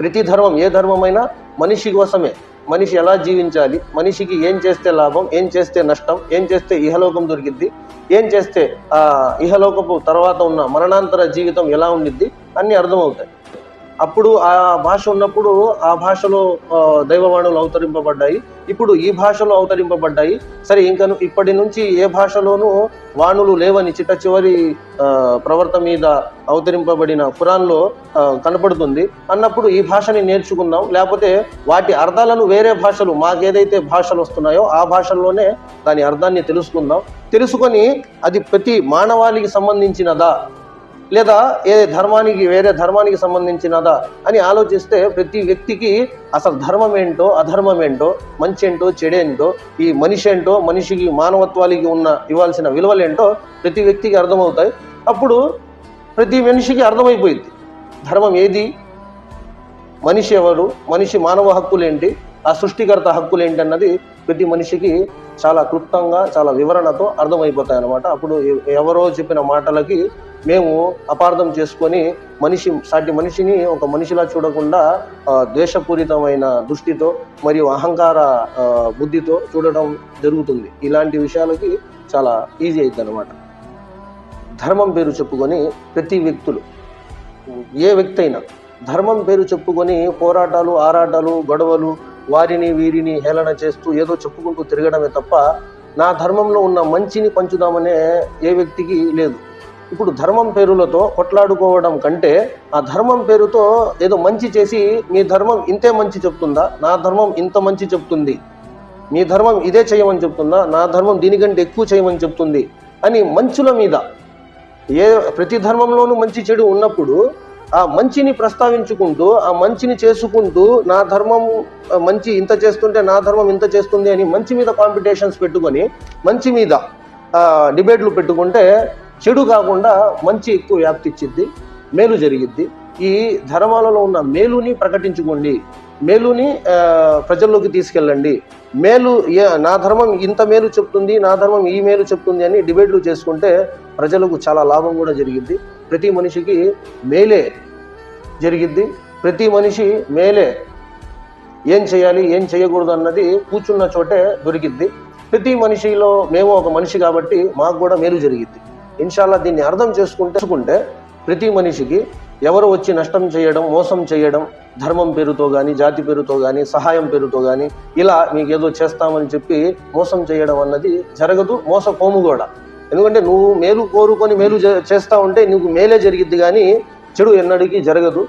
ప్రతి ధర్మం ఏ ధర్మమైనా మనిషి కోసమే. మనిషి ఎలా జీవించాలి? మనిషికి ఏం చేస్తే లాభం? ఏం చేస్తే నష్టం? ఏం చేస్తే ఇహలోకం దొరికిద్ది? ఏం చేస్తే ఆ ఇహలోకపు తర్వాత ఉన్న మరణాంతర జీవితం ఎలా ఉండిద్ది? అన్నీ అర్థమవుతాయి. అప్పుడు ఆ భాష ఉన్నప్పుడు ఆ భాషలో దైవవాణులు అవతరింపబడ్డాయి. ఇప్పుడు ఈ భాషలో అవతరింపబడ్డాయి. సరే ఇంకా ఇప్పటి నుంచి ఏ భాషలోనూ వాణులు లేవని చిట్ట చివరి ప్రవర్త మీద అవతరింపబడిన ఖురాన్లో కనపడుతుంది. అన్నప్పుడు ఈ భాషని నేర్చుకుందాం. లేకపోతే వాటి అర్థాలను వేరే భాషలు మాకేదైతే భాషలు వస్తున్నాయో ఆ భాషల్లోనే దాని అర్థాన్ని తెలుసుకుందాం. తెలుసుకొని అది ప్రతి మానవాళికి సంబంధించినదా? లేదా ఏ ధర్మానికి వేరే ధర్మానికి సంబంధించినదా అని ఆలోచిస్తే ప్రతి వ్యక్తికి అసలు ధర్మం ఏంటో అధర్మం ఏంటో మంచి ఏంటో చెడేంటో ఈ మనిషి ఏంటో మనిషికి మానవత్వానికి ఉన్న ఇవ్వాల్సిన విలువలేంటో ప్రతి వ్యక్తికి అర్థమవుతాయి. అప్పుడు ప్రతి మనిషికి అర్థమైపోయింది. ధర్మం ఏది? మనిషి ఎవరు? మనిషి మానవ హక్కులేంటి? ఆ సృష్టికర్త హక్కులు ఏంటన్నది ప్రతి మనిషికి చాలా క్లుప్తంగా చాలా వివరణతో అర్థమైపోతాయి అన్నమాట అప్పుడు ఎవరో చెప్పిన మాటలకి మేము అపార్థం చేసుకొని మనిషి సాటి మనిషిని ఒక మనిషిలా చూడకుండా ద్వేషపూరితమైన దృష్టితో మరియు అహంకార బుద్ధితో చూడడం జరుగుతుంది. ఇలాంటి విషయాలకి చాలా ఈజీ అవుతుంది అనమాట ధర్మం పేరు చెప్పుకొని ప్రతి వ్యక్తులు ఏ వ్యక్తి అయినా ధర్మం పేరు చెప్పుకొని పోరాటాలు ఆరాటాలు గొడవలు వారిని వీరిని హేళన చేస్తూ ఏదో చెప్పుకుంటూ తిరగడమే తప్ప నా ధర్మంలో ఉన్న మంచిని పంచుదామనే ఏ వ్యక్తికి లేదు. ఇప్పుడు ధర్మం పేరులతో కొట్లాడుకోవడం కంటే ఆ ధర్మం పేరుతో ఏదో మంచి చేసి మీ ధర్మం ఇంతే మంచి చెప్తుందా? నా ధర్మం ఇంత మంచి చెప్తుంది. మీ ధర్మం ఇదే చేయమని చెప్తుందా? నా ధర్మం దీనికంటే ఎక్కువ చేయమని చెప్తుంది అని మంచుల మీద ఏ ప్రతి ధర్మంలోనూ మంచి చెడు ఉన్నప్పుడు ఆ మంచిని ప్రస్తావించుకుంటూ ఆ మంచిని చేసుకుంటూ నా ధర్మం మంచి ఇంత చేస్తుంటే నా ధర్మం ఇంత చేస్తుంది అని మంచి మీద కాంపిటీషన్స్ పెట్టుకొని మంచి మీద డిబేట్లు పెట్టుకుంటే చెడు కాకుండా మంచి ఎక్కువ వ్యాప్తి ఇచ్చిద్ది మేలు జరిగిద్ది. ఈ ధర్మాలలో ఉన్న మేలుని ప్రకటించుకోండి. మేలుని ప్రజల్లోకి తీసుకెళ్ళండి. మేలు నా ధర్మం ఇంత మేలు చెప్తుంది నా ధర్మం ఈ మేలు చెప్తుంది అని డిబేట్లు చేసుకుంటే ప్రజలకు చాలా లాభం కూడా జరిగిద్ది. ప్రతి మనిషికి మేలే జరిగిద్ది. ప్రతి మనిషి మేలే. ఏం చేయాలి ఏం చేయకూడదు అన్నది కూర్చున్న చోటే దొరికిద్ది. ప్రతి మనిషిలో మేము ఒక మనిషి కాబట్టి మాకు కూడా మేలు జరిగిద్ది. ఇన్షాల్లా దీన్ని అర్థం చేసుకుంటే చేసుకుంటే ప్రతి మనిషికి ఎవరు వచ్చి నష్టం చేయడం మోసం చేయడం ధర్మం పేరుతో కానీ జాతి పేరుతో కానీ సహాయం పేరుతో కానీ ఇలా మీకు ఏదో చేస్తామని చెప్పి మోసం చేయడం అన్నది జరగదు. మోసపోము కూడా. ఎందుకంటే నువ్వు మేలు కోరుకొని మేలు చేస్తూ చేస్తా ఉంటే నీకు మేలే జరిగిద్ది కానీ చెడు ఎన్నడికి జరగదు.